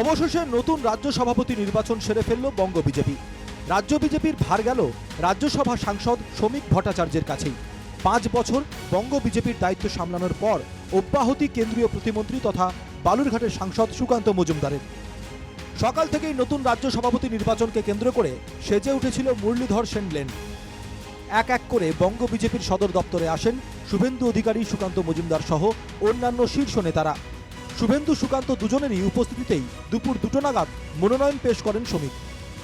অবশেষে নতুন রাজ্য সভাপতি নির্বাচন সেরে ফেলল বঙ্গ বিজেপি। রাজ্য বিজেপির ভার গেল রাজ্যসভা সাংসদ শ্রমিক ভট্টাচার্যের কাছেই। পাঁচ বছর বঙ্গ বিজেপির দায়িত্ব সামলানোর পর অব্যাহতি কেন্দ্রীয় প্রতিমন্ত্রী তথা বালুরঘাটের সাংসদ সুকান্ত মজুমদারের। সকাল থেকেই নতুন রাজ্য সভাপতি নির্বাচনকে কেন্দ্র করে সেজে উঠেছিল মুরলীধর সেনলেন এক এক করে বঙ্গ বিজেপির সদর দপ্তরে আসেন শুভেন্দু অধিকারী, সুকান্ত মজুমদার সহ অন্যান্য শীর্ষ নেতারা। শুভেন্দু সুকান্ত দুজনেরই উপস্থিতিতেই দুপুর দুটো নাগাদ মনোনয়ন পেশ করেন শ্রমিক।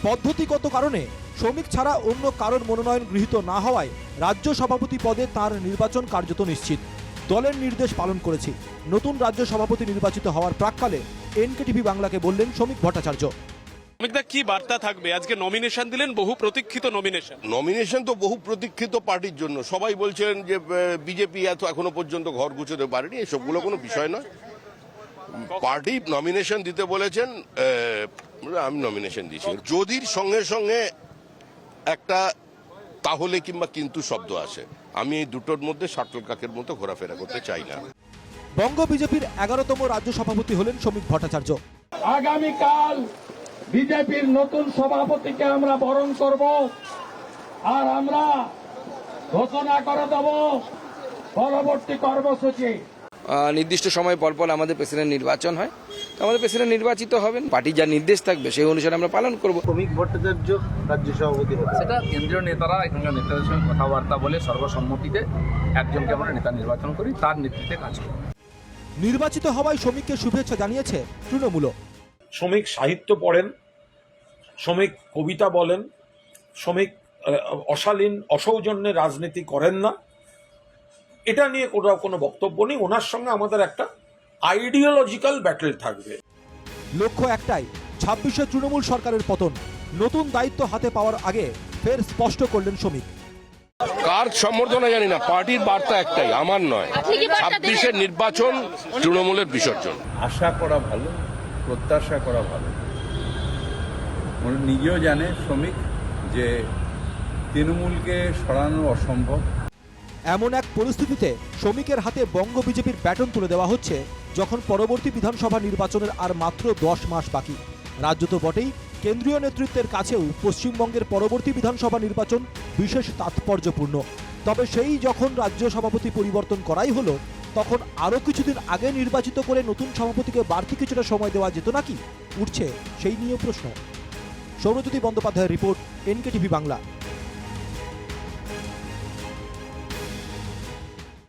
পদ্ধতিগত কারণে শ্রমিক ছাড়া অন্য কারোর মনোনয়ন গৃহীত না হওয়ায় রাজ্য সভাপতি পদে তার নির্বাচন কার্যত নিশ্চিত। দলের নির্দেশ পালন করেছি। নতুন রাজ্য সভাপতি নির্বাচিত হওয়ার প্রাককালে এনকেটিভি বাংলাকে বললেন শ্রমিক ভট্টাচার্য। অমিতদা কি বার্তা থাকবে? আজকে নমিনেশন দিলেন বহু প্রতীক্ষিত নমিনেশন নমিনেশন তো বহু প্রতীক্ষিত পার্টির জন্য। সবাই বলছেন যে বিজেপি এত এখনও পর্যন্ত ঘর গুছোতে পারেনি এসবগুলো কোনো বিষয় নয়। পার্টি নমিনেশন দিতে বলেছেন আমি নমিনেশন দিয়েছি। যদির সঙ্গে সঙ্গে একটা তাহলে কিংবা কিন্তু শব্দ আসে আমি এই দুটোর মধ্যে শাটল কাকের মতো ঘোরাফেরা করতে চাই না। বঙ্গ বিজেপির এগারোতম রাজ্য সভাপতি হলেন শ্রমিক ভট্টাচার্য। আগামীকাল বিজেপির নতুন সভাপতিকে আমরা বরণ করব আর আমরা ঘোষণা করে দেব পরবর্তী কর্মসূচি। নির্দিষ্ট সময় পর পর আমাদের প্রেসিডেন্ট নির্বাচন হয়। তো আমাদের প্রেসিডেন্ট নির্বাচিত হবেন পার্টির যা নির্দেশ থাকবে সেই অনুসারে আমরা পালন করব। শ্রমিক ভট্টাচার্য রাজ্য সভাপতি হবে সেটা কেন্দ্রীয় নেতারা এখানকার নেতাদের সঙ্গে কথাবার্তা বলে সর্বসম্মতিতে একজনকে আমরা নেতা নির্বাচন করি তার নেতৃত্বে কাজ করি। নির্বাচিত হওয়ায় শ্রমিককে শুভেচ্ছা জানিয়েছে তৃণমূলও শ্রমিক সাহিত্য পড়েন শ্রমিক কবিতা বলেন শ্রমিক অশালীন অসৌজন্যে রাজনীতি করেন না। এটা নিয়ে কোথাও কোনো বক্তব্য নেই। ওনার সঙ্গে আমাদের একটা আইডিওলজিক্যাল ব্যাটেল থাকবে। লক্ষ্য একটাই ছাব্বিশে তৃণমূল সরকারের পতন। নতুন দায়িত্ব হাতে পাওয়ার আগে ফের স্পষ্ট করলেন শ্রমিক। কার সম্বর্ধনা জানি না পার্টির বার্তা একটাই আমার নয়। ছাব্বিশের নির্বাচন তৃণমূলের বিসর্জন। আশা করা ভালো প্রত্যাশা করা ভালো। উনি নিজেও জানে শ্রমিক যে তৃণমূলকে সরানো অসম্ভব। এমন এক পরিস্থিতিতে শ্রমিকের হাতে বঙ্গ বিজেপির ব্যাটন তুলে দেওয়া হচ্ছে, যখন পরবর্তী বিধানসভা নির্বাচনের আর মাত্র দশ মাস বাকি। রাজ্য তো বটেই, কেন্দ্রীয় নেতৃত্বের কাছেও পশ্চিমবঙ্গের পরবর্তী বিধানসভা নির্বাচন বিশেষ তাৎপর্যপূর্ণ। তবে সেই যখন রাজ্য সভাপতি পরিবর্তন করাই হলো, তখন আরও কিছুদিন আগে নির্বাচিত করে নতুন সভাপতিকে বাড়তি কিছুটা সময় দেওয়া যেত নাকি? উঠছে সেই নিয়ে প্রশ্ন। সৌরজ্যোতি বন্দ্যোপাধ্যায়ের রিপোর্ট, এনকেটিভি বাংলা।